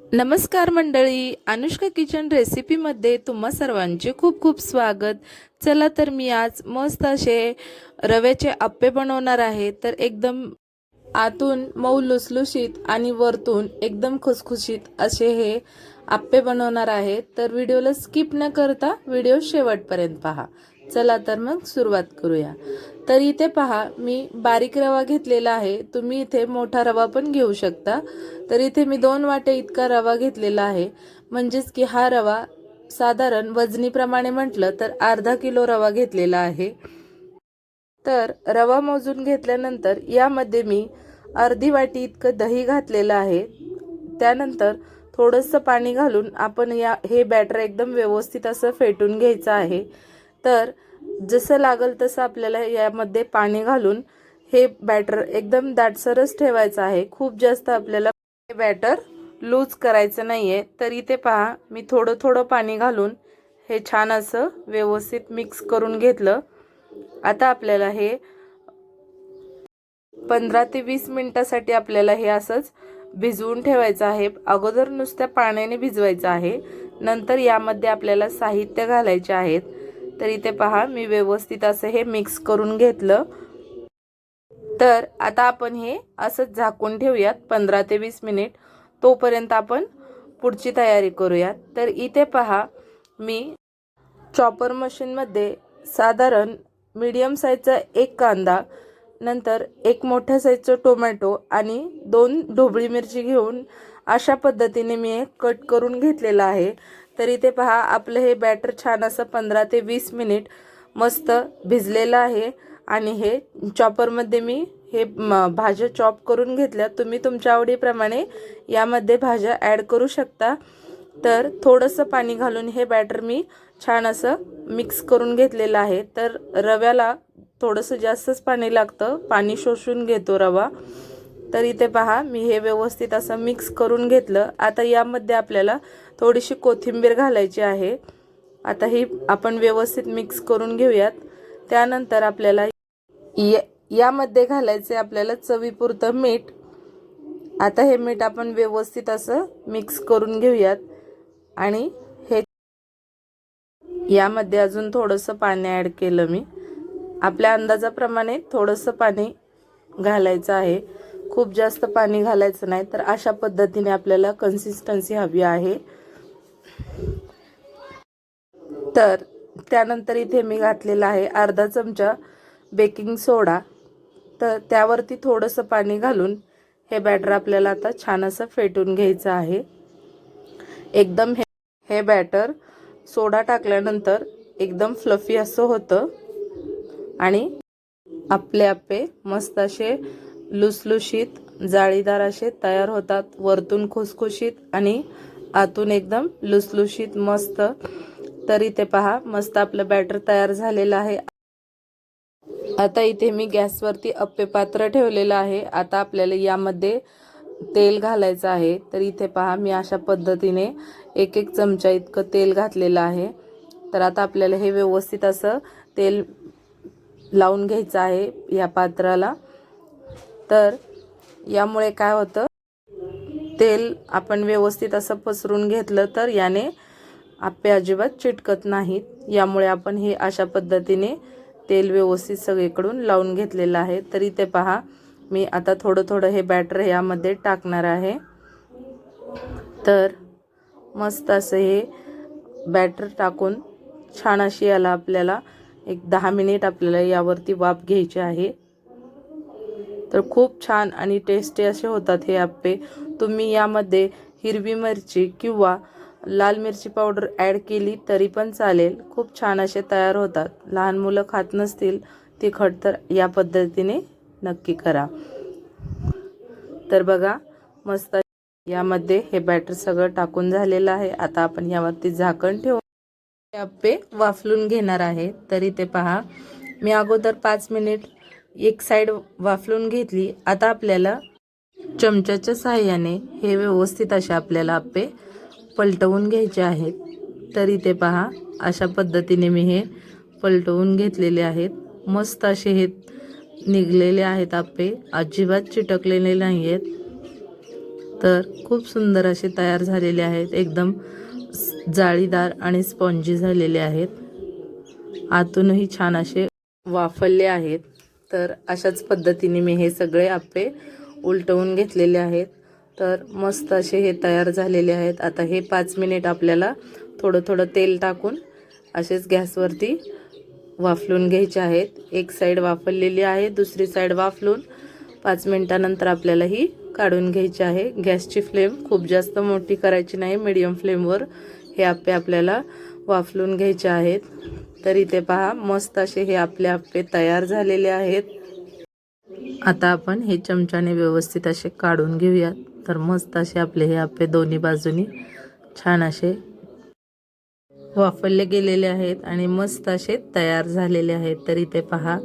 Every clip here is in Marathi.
नमस्कार मंडळी अनुष्का किचन रेसिपीमध्ये तुम्हा सर्वांचे खूप खूप स्वागत. चला तर मी आज मस्त असे रव्याचे आप्पे बनवणार आहे. तर एकदम आतून मऊ लुसलुशीत आणि वरतून एकदम खुसखुशीत असे हे आप्पे बनवणार आहे. तर व्हिडिओला स्किप न करता व्हिडिओ शेवटपर्यंत पहा. चला तर मग सुरुवात करूया. तर इथे पहा मी बारीक रवा घेतलेला आहे. तुम्ही इथे मोठा रवा पण घेऊ शकता. तर इथे मी दोन वाटे इतका रवा घेतलेला आहे. म्हणजेच की हा रवा साधारण वजनीप्रमाणे म्हटलं तर अर्धा किलो रवा घेतलेला आहे. तर रवा मोजून घेतल्यानंतर यामध्ये मी अर्धी वाटी इतकं दही घातलेलं आहे. त्यानंतर थोडंसं पाणी घालून आपण या हे बॅटर एकदम व्यवस्थित असं फेटून घ्यायचं आहे. तर जसं लागल तसं आपल्याला यामध्ये पाणी घालून हे बॅटर एकदम दाटसरच ठेवायचं आहे. खूप जास्त आपल्याला हे बॅटर लूज करायचं नाही आहे तर इथे पहा मी थोडं थोडं पाणी घालून हे छान असं व्यवस्थित मिक्स करून घेतलं. आता आपल्याला हे पंधरा ते वीस मिनटासाठी आपल्याला हे असंच भिजवून ठेवायचं आहे. अगोदर नुसत्या पाण्याने भिजवायचं आहे. नंतर यामध्ये आपल्याला साहित्य घालायचे आहेत. तर इथे पहा मी व्यवस्थित असं हे मिक्स करून घेतलं. तर आता आपण हे असंच झाकून ठेवूयात पंधरा ते वीस मिनिट. तोपर्यंत आपण पुढची तयारी करूयात. तर इथे पहा मी चॉपर मशीनमध्ये साधारण मीडियम साईजचा एक कांदा नंतर एक मोठ्या साईजचं टोमॅटो आणि दोन ढोबळी मिरची घेऊन अशा पद्धतीने मी हे कट करून घेतलेलं आहे. तर इथे पहा आपलं हे बॅटर छान असं पंधरा ते वीस मिनिट मस्त भिजलेलं आहे. आणि हे चॉपरमध्ये मी हे म भाज्या चॉप करून घेतल्या. तुम्ही तुमच्या आवडीप्रमाणे यामध्ये भाज्या ॲड करू शकता. तर थोडंसं पाणी घालून हे बॅटर मी छान असं मिक्स करून घेतलेलं आहे. तर रव्याला थोडंसं जास्तच पाणी लागतं. पाणी शोषून घेतो रवा. तर इथे पहा मी हे व्यवस्थित असं मिक्स करून घेतलं. आता यामध्ये आपल्याला थोडीशी कोथिंबीर घालायची आहे. आता ही आपण व्यवस्थित मिक्स करून घेऊयात. त्यानंतर आपल्याला यामध्ये घालायचे आपल्याला चवीपुरतं मीठ. आता हे मीठ आपण व्यवस्थित असं मिक्स करून घेऊयात. आणि हे यामध्ये अजून थोडंसं पाणी ॲड केलं मी. आपल्या अंदाजाप्रमाणे थोडंसं पाणी घालायचं आहे. खूप जास्त पाणी घालायचं नाही तर अशा पद्धतीने आपल्याला कन्सिस्टन्सी हवी आहे. तर त्यानंतर इथे मी घातलेला आहे अर्धा चमचा बेकिंग सोडा तर त्यावरती थोडंसं पाणी घालून हे बॅटर आपल्याला आता छान असं फेटून घ्यायचं आहे. एकदम हे हे बॅटर सोडा टाकल्यानंतर एकदम फ्लफी असं होतं. आणि आपले आपे मस्त असे लुसलुशीत जाळीदार असे तयार होतात. वरतून खुसखुशीत आणि आतून एकदम लुसलुशीत मस्त. तर इथे पहा मस्त आपलं बॅटर तयार झालेलं आहे. आता इथे मी गॅसवरती अप्पे पात्र ठेवलेलं आहे. आता आपल्याला यामध्ये तेल घालायचं आहे. तर इथे पहा मी अशा पद्धतीने एक एक चमचा इतकं तेल घातलेलं आहे. तर आता आपल्याला हे व्यवस्थित असं तेल लावून घ्यायचं आहे या पात्राला. तर यामुळे काय होतं? तेल आपण व्यवस्थित असं पसरून घेतलं तर याने आप्पे अजिबात चिटकत नाहीत. यामुळे आपण हे अशा पद्धतीने तेल व्यवस्थित सगळीकडून लावून घेतलेलं आहे. तरी ते पहा मी आता थोडं थोडं हे बॅटर यामध्ये टाकणार आहे. तर मस्त असं हे बॅटर टाकून छान अशी याला आपल्याला एक दहा मिनिट आपल्याला यावरती वाफ घ्यायची आहे. तर खूप छान आणि टेस्टी असे होतात हे आप्पे. तुम्ही यामध्ये हिरवी मिरची किंवा लाल मिरची पावडर ॲड केली तरी पण चालेल. खूप छान असे तयार होतात. लहान मुलं खात नसतील तिखट तर या पद्धतीने नक्की करा. तर बघा मस्त यामध्ये हे बॅटर सगळं टाकून झालेलं आहे. आता आपण यावरती झाकण ठेवू हे आप्पे वाफलून घेणार आहे. तरी ते पहा. मी अगोदर पाच मिनिट एक साईड वाफलून घेतली. आता आपल्याला चमच्याच्या सहाय्याने हे व्यवस्थित असे आपल्याला आप्पे पलटवून घ्यायचे आहेत. तरी ते पहा अशा पद्धतीने मी हे पलटवून घेतलेले आहेत. मस्त असे हे निघलेले आहेत आप्पे. अजिबात चिटकलेले नाही आहेत तर खूप सुंदर असे तयार झालेले आहेत. एकदम जाळीदार आणि स्पॉन्जी झालेले आहेत. आतूनही छान असे वाफलले आहेत. तर अशाच पद्धतीने मी हे सगळे आप्पे उलटवून घेतलेले आहेत. तर मस्त असे हे तयार झालेले आहेत. आता हे पाच मिनिट आपल्याला थोडं थोडं तेल टाकून असेच गॅसवरती वाफलून घ्यायचे आहेत. एक साईड वाफरलेली आहे दुसरी साईड वाफलून पाच मिनटानंतर आपल्याला ही काढून घ्यायची आहे. गॅसची फ्लेम खूप जास्त मोठी करायची नाही मिडियम फ्लेमवर हे आप्पे आपल्याला वाफलून घ्यायचे आहेत. तर इथे पहा मस्त असे हे आपले आप्पे तयार झालेले आहेत. आता आपण हे चमच्याने व्यवस्थित असे काढून घेऊयात. तर मस्त असे आपले हे आप्पे दोन्ही बाजूनी छान असे वाफरले गेलेले आहेत आणि मस्त असे तयार झालेले आहेत. तर इथे पहा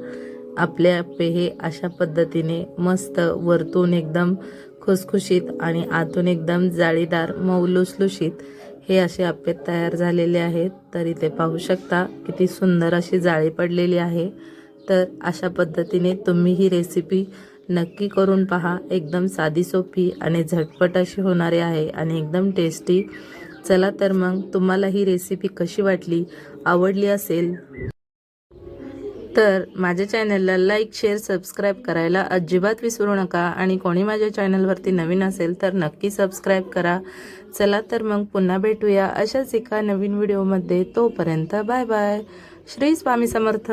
आपले आप्पे हे अशा पद्धतीने मस्त वरतून एकदम खुसखुशीत आणि आतून एकदम जाळीदार मऊ लुसलुशीत हे असे आप्पे तयार झालेले आहेत. तर इथे पाहू शकता किती सुंदर अशी जाळी पडलेली आहे. तर अशा पद्धतीने तुम्ही ही रेसिपी नक्की करून पहा. एकदम साधी सोपी आणि झटपट अशी होणारी आहे आणि एकदम टेस्टी चला तर मग तुम्हाला ही रेसिपी कशी वाटली आवडली असेल? तर माझ्या चॅनलला लाईक शेअर सबस्क्राईब करायला अजिबात विसरू नका. आणि कोणी माझ्या चॅनलवरती नवीन असेल तर नक्की सबस्क्राईब करा. चला तर मग पुन्हा भेटूया अशाच एका नवीन व्हिडिओमध्ये तोपर्यंत बाय बाय श्री स्वामी समर्थ.